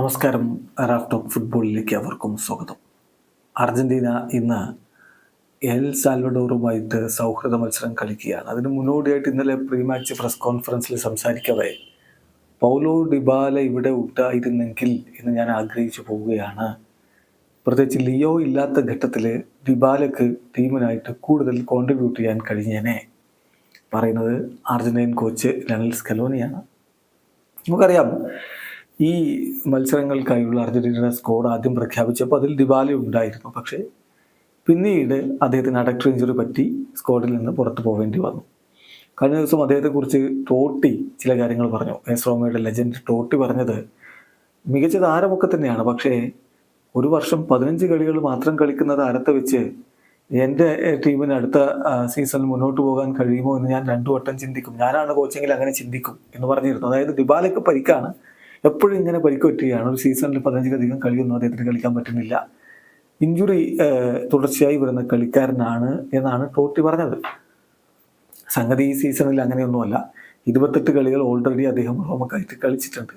നമസ്കാരം. റാഫ് ഫുട്ബോളിലേക്ക് അവർക്കും സ്വാഗതം. അർജന്റീന ഇന്ന് എൽ സാൽവഡോറുമായിട്ട് സൗഹൃദ മത്സരം കളിക്കുകയാണ്. അതിന് മുന്നോടിയായിട്ട് ഇന്നലെ പ്രീ മാച്ച് പ്രസ് കോൺഫറൻസിൽ സംസാരിക്കവേ പൗലോ ഡിബാല ഇവിടെ ഉണ്ടായിരുന്നെങ്കിൽ എന്ന് ഞാൻ ആഗ്രഹിച്ചു പോവുകയാണ്. പ്രത്യേകിച്ച് ലിയോ ഇല്ലാത്ത ഘട്ടത്തിൽ ഡിബാലക്ക് ടീമിനായിട്ട് കൂടുതൽ കോൺട്രിബ്യൂട്ട് ചെയ്യാൻ കഴിഞ്ഞേനെ. പറയുന്നത് അർജന്റീൻ കോച്ച് ലണൽ സ്കലോനിയാണ് നമുക്കറിയാം ഈ മത്സരങ്ങൾക്കായുള്ള അർജന്റീനയുടെ സ്കോഡ് ആദ്യം പ്രഖ്യാപിച്ചപ്പോൾ അതിൽ ദിവാലി ഉണ്ടായിരുന്നു. പക്ഷേ പിന്നീട് അദ്ദേഹത്തിന് അഡക്ടർ ഇഞ്ചുറി പറ്റി സ്കോഡിൽ നിന്ന് പുറത്തു പോകേണ്ടി വന്നു. കഴിഞ്ഞ ദിവസം അദ്ദേഹത്തെക്കുറിച്ച് ടോട്ടി ചില കാര്യങ്ങൾ പറഞ്ഞു. എസ് റോമയുടെ ലെജൻഡ് ടോട്ടി പറഞ്ഞത് മികച്ച താരമൊക്കെ തന്നെയാണ്. പക്ഷേ ഒരു വർഷം പതിനഞ്ച് കളികൾ മാത്രം കളിക്കുന്ന താരത്തെ വെച്ച് എന്റെ ടീമിന് അടുത്ത സീസണിൽ മുന്നോട്ട് പോകാൻ കഴിയുമോ എന്ന് ഞാൻ രണ്ടു വട്ടം ചിന്തിക്കും. ഞാനാണ് കോച്ചെങ്കിൽ അങ്ങനെ ചിന്തിക്കും എന്ന് പറഞ്ഞിരുന്നു. അതായത് ദിബാലയ്ക്ക് പരിക്കാണ്. എപ്പോഴും ഇങ്ങനെ പരിക്ക് പറ്റുകയാണ് ഒരു സീസണിൽ പതിനഞ്ചിലധികം കളിയൊന്നും അദ്ദേഹത്തിന് കളിക്കാൻ പറ്റുന്നില്ല. ഇഞ്ചുറി തുടർച്ചയായി വരുന്ന കളിക്കാരനാണ് എന്നാണ് ടോട്ടി പറഞ്ഞത്. സംഗതി ഈ സീസണിൽ അങ്ങനെയൊന്നുമല്ല. ഇരുപത്തെട്ട് കളികൾ ഓൾറെഡി അദ്ദേഹം റോമക്കായിട്ട് കളിച്ചിട്ടുണ്ട്.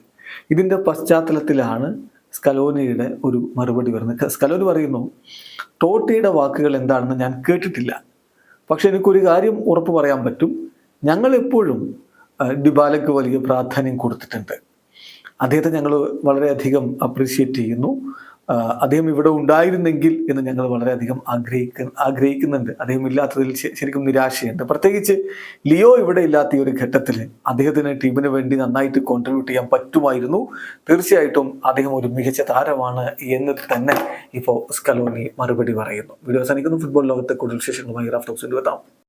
ഇതിന്റെ പശ്ചാത്തലത്തിലാണ് സ്കലോനിയുടെ ഒരു മറുപടി വരുന്നത്. സ്കലോനി പറയുന്നു ടോട്ടിയുടെ വാക്കുകൾ എന്താണെന്ന് ഞാൻ കേട്ടിട്ടില്ല. പക്ഷെ എനിക്കൊരു കാര്യം ഉറപ്പ് പറയാൻ പറ്റും. ഞങ്ങളെപ്പോഴും ഡിബാലയ്ക്ക് വലിയ പ്രാധാന്യം കൊടുത്തിട്ടുണ്ട്. അദ്ദേഹത്തെ ഞങ്ങൾ വളരെയധികം അപ്രീഷിയേറ്റ് ചെയ്യുന്നു. അദ്ദേഹം ഇവിടെ ഉണ്ടായിരുന്നെങ്കിൽ എന്ന് ഞങ്ങൾ വളരെയധികം ആഗ്രഹിക്ക ആഗ്രഹിക്കുന്നുണ്ട്. അദ്ദേഹം ഇല്ലാത്തതിൽ ശരിക്കും നിരാശയുണ്ട്. പ്രത്യേകിച്ച് ലിയോ ഇവിടെ ഇല്ലാത്ത ഈ ഒരു ഘട്ടത്തിൽ അദ്ദേഹത്തിന് ടീമിന് വേണ്ടി നന്നായിട്ട് കോൺട്രിബ്യൂട്ട് ചെയ്യാൻ പറ്റുമായിരുന്നു. തീർച്ചയായിട്ടും അദ്ദേഹം ഒരു മികച്ച താരമാണ് എന്ന് തന്നെ ഇപ്പോൾ സ്കലോണി മറുപടി പറയുന്നു. വീഡിയോ അവസാനിക്കുന്നു. ഫുട്ബോൾ ലോകത്തെ കൂടുതൽ വിശേഷങ്ങളുമായി റാഫ്റ്റോക്സിന്റെ എത്താം.